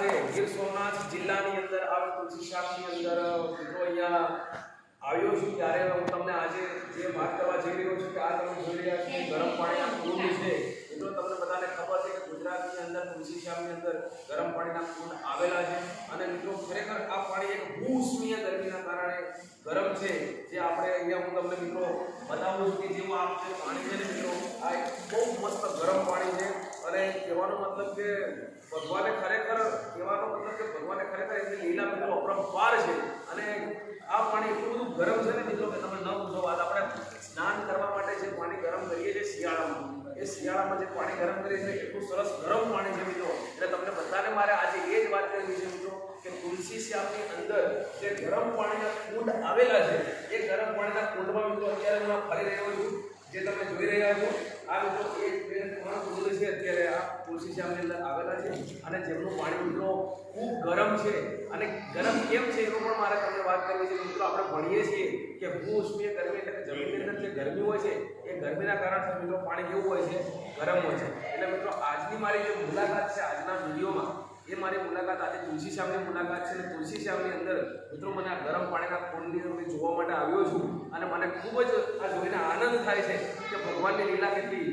ગીર સોમનાથ જિલ્લાની અંદર આવેલ તુલસી શાકની અંદર મિત્રો અહીંયા આવ્યો છું ત્યારે હું તમને આજે જે વાત કરવા જઈ રહ્યો છું કે આ તમે જોઈ રહ્યા છો ગરમ પાણીના કુંડ છે મિત્રો તમને બધાને ખબર છે કે ગુજરાતની અંદર તુલસી શાકની અંદર ગરમ પાણીના કુંડ આવેલા છે. અને મિત્રો, ખરેખર આ પાણી એક ભૂસ્મીય ગરમીના કારણે ગરમ છે, જે આપણે અહીંયા હું તમને મિત્રો બતાવું છું કે જેવું આ પાણી છે ને મિત્રો, આ બહુ મસ્ત ગરમ પાણી છે. અને કહેવાનો મતલબ કે ભગવાને ખરેખર કહેવાનો મતલબ કે ભગવાને ખરેખર મિત્રો અપરંપાર છે. અને આ પાણી એટલું બધું ગરમ છે ને મિત્રો કે તમે ન પૂછો વાત આપણે સ્નાન કરવા માટે જે પાણી ગરમ કરીએ છીએ શિયાળામાં. એ શિયાળામાં જે પાણી ગરમ કરીએ છીએ એટલું સરસ ગરમ પાણી છે મિત્રો. એટલે તમને બધાને મારે આજે એ જ વાત કરવી છે મિત્રો કે તુલસી શ્યામની અંદર જે ગરમ પાણીના કુંડ આવેલા છે, એ ગરમ પાણીના કુંડમાં મિત્રો અત્યારે હું ફરી રહ્યો છું. જે તમે જોઈ રહ્યા છો, આ મિત્રો એક તુલસી અંદર આવેલા છે અને જેમનું પાણી મિત્રો ખૂબ ગરમ છે અને ગરમ કેમ છે એનું પણ મારે તમને વાત કરવી છે. મિત્રો, આપણે ભણીએ છીએ કે ભૂઉષ્મીય ગરમી એટલે જમીનની અંદર જે ગરમી હોય છે, એ ગરમીના કારણસર મિત્રો પાણી કેવું હોય છે? ગરમ હોય છે. એટલે મિત્રો, આજની મારી જે મુલાકાત છે, આજના વિડીયોમાં એ મારી મુલાકાત આજે તુલસી શ્યામની મુલાકાત છે અને તુલસી શ્યામની અંદર મિત્રો મને આ ગરમ પાણીના કુંડની અંદર જોવા માટે આવ્યો છું અને મને ખૂબ જ આ જોઈને આનંદ થાય છે કે ભગવાનની લીલા કેટલી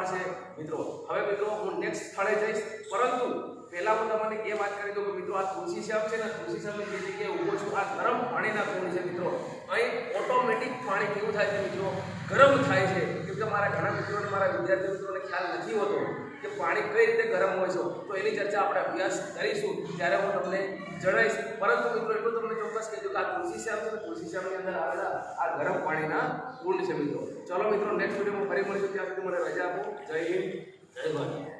છે. મિત્રો, હવે મિત્રો, હું નેક્સ્ટ સ્થળે જઈશ. પરંતુ પહેલા હું તમને એ વાત કરી દઉં કે મિત્રો, આ તુલસી શ્યામ છે ને, તુલસી શ્યામની જે જગ્યાએ ઊભો છું, આ ગરમ પાણીના કુંડ છે મિત્રો. અહીં ઓટોમેટિક પાણી કેવું થાય છે મિત્રો. ગરમ થાય છે. કેમ કે મારા ઘણા મિત્રોને, મારા વિદ્યાર્થી મિત્રોને ખ્યાલ નથી હોતો કે પાણી કઈ રીતે ગરમ હોય છે. તો એની ચર્ચા આપણે અભ્યાસ કરીશું. ત્યારે હું તમને જણાવીશ. પરંતુ મિત્રો, એટલું તમને ચોક્કસ કહી દઉં કે આ તુલસી શ્યામ છે તુલસી શ્યામની અંદર આવેલા આ ગરમ પાણીના કુંડ છે મિત્રો. ચલો મિત્રો નેક્સ્ટ વિડીયોમાં ફરી મળીશું. ત્યાં સુધી મને 在于这管。